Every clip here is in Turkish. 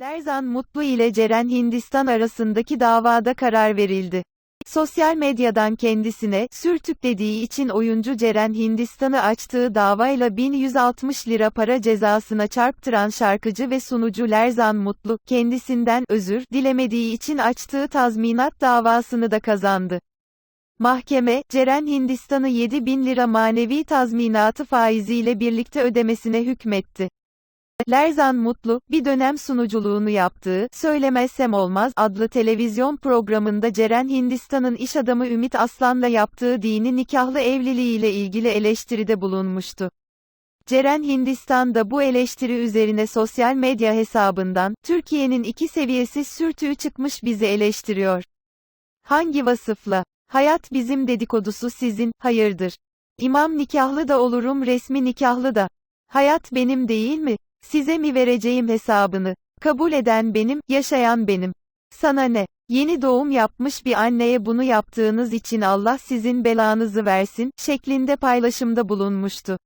Lerzan Mutlu ile Ceren Hindistan arasındaki davada karar verildi. Sosyal medyadan kendisine sürtüklediği için oyuncu Ceren Hindistan'ı açtığı davayla 1160 lira para cezasına çarptıran şarkıcı ve sunucu Lerzan Mutlu, kendisinden özür dilemediği için açtığı tazminat davasını da kazandı. Mahkeme, Ceren Hindistan'ı 7 bin lira manevi tazminatı faiziyle birlikte ödemesine hükmetti. Lerzan Mutlu, bir dönem sunuculuğunu yaptığı, Söylemezsem Olmaz adlı televizyon programında Ceren Hindistan'ın iş adamı Ümit Aslan'la yaptığı dini nikahlı evliliğiyle ilgili eleştiride bulunmuştu. Ceren Hindistan da bu eleştiri üzerine sosyal medya hesabından, Türkiye'nin iki seviyesi sürtüğü çıkmış bizi eleştiriyor. Hangi vasıfla? Hayat bizim dedikodusu sizin, hayırdır? İmam nikahlı da olurum resmi nikahlı da. Hayat benim değil mi? Size mi vereceğim hesabını? Kabul eden benim, yaşayan benim. Sana ne? Yeni doğum yapmış bir anneye bunu yaptığınız için Allah sizin belanızı versin, şeklinde paylaşımda bulunmuştu.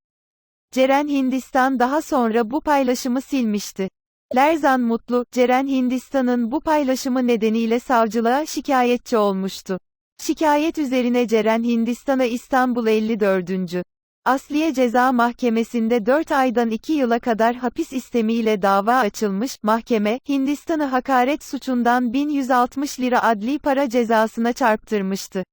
Ceren Hindistan daha sonra bu paylaşımı silmişti. Lerzan Mutlu, Ceren Hindistan'ın bu paylaşımı nedeniyle savcılığa şikayetçi olmuştu. Şikayet üzerine Ceren Hindistan'a İstanbul 54. Asliye Ceza Mahkemesi'nde 4 aydan 2 yıla kadar hapis istemiyle dava açılmış, mahkeme, Hindistan'ı hakaret suçundan 1160 lira adli para cezasına çarptırmıştı.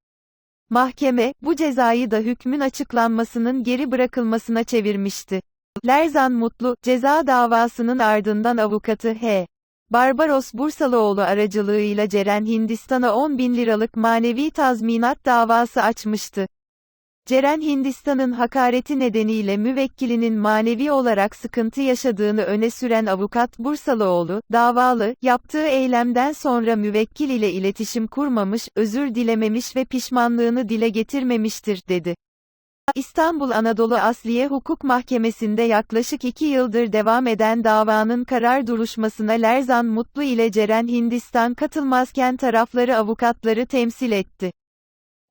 Mahkeme, bu cezayı da hükmün açıklanmasının geri bırakılmasına çevirmişti. Lerzan Mutlu, ceza davasının ardından avukatı H. Barbaros Bursalıoğlu aracılığıyla Ceren Hindistan'a 10 bin liralık manevi tazminat davası açmıştı. Ceren Hindistan'ın hakareti nedeniyle müvekkilinin manevi olarak sıkıntı yaşadığını öne süren avukat Bursalıoğlu, davalı, yaptığı eylemden sonra müvekkil ile iletişim kurmamış, özür dilememiş ve pişmanlığını dile getirmemiştir, dedi. İstanbul Anadolu Asliye Hukuk Mahkemesi'nde yaklaşık iki yıldır devam eden davanın karar duruşmasına Lerzan Mutlu ile Ceren Hindistan katılmazken tarafları avukatları temsil etti.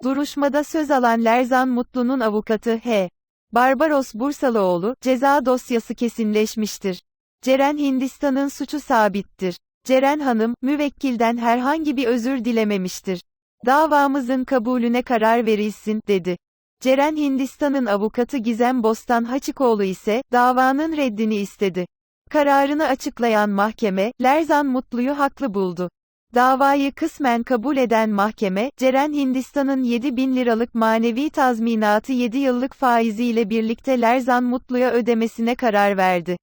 Duruşmada söz alan Lerzan Mutlu'nun avukatı H. Barbaros Bursalıoğlu, ceza dosyası kesinleşmiştir. Ceren Hindistan'ın suçu sabittir. Ceren Hanım, müvekkilden herhangi bir özür dilememiştir. Davamızın kabulüne karar verilsin, dedi. Ceren Hindistan'ın avukatı Gizem Bostan Haçikoğlu ise, davanın reddini istedi. Kararını açıklayan mahkeme, Lerzan Mutlu'yu haklı buldu. Davayı kısmen kabul eden mahkeme, Ceren Hindistan'ın 7 bin liralık manevi tazminatı 7 yıllık faiziyle birlikte Lerzan Mutlu'ya ödemesine karar verdi.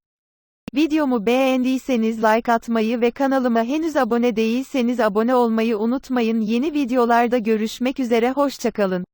Videomu beğendiyseniz like atmayı ve kanalıma henüz abone değilseniz abone olmayı unutmayın. Yeni videolarda görüşmek üzere hoşçakalın.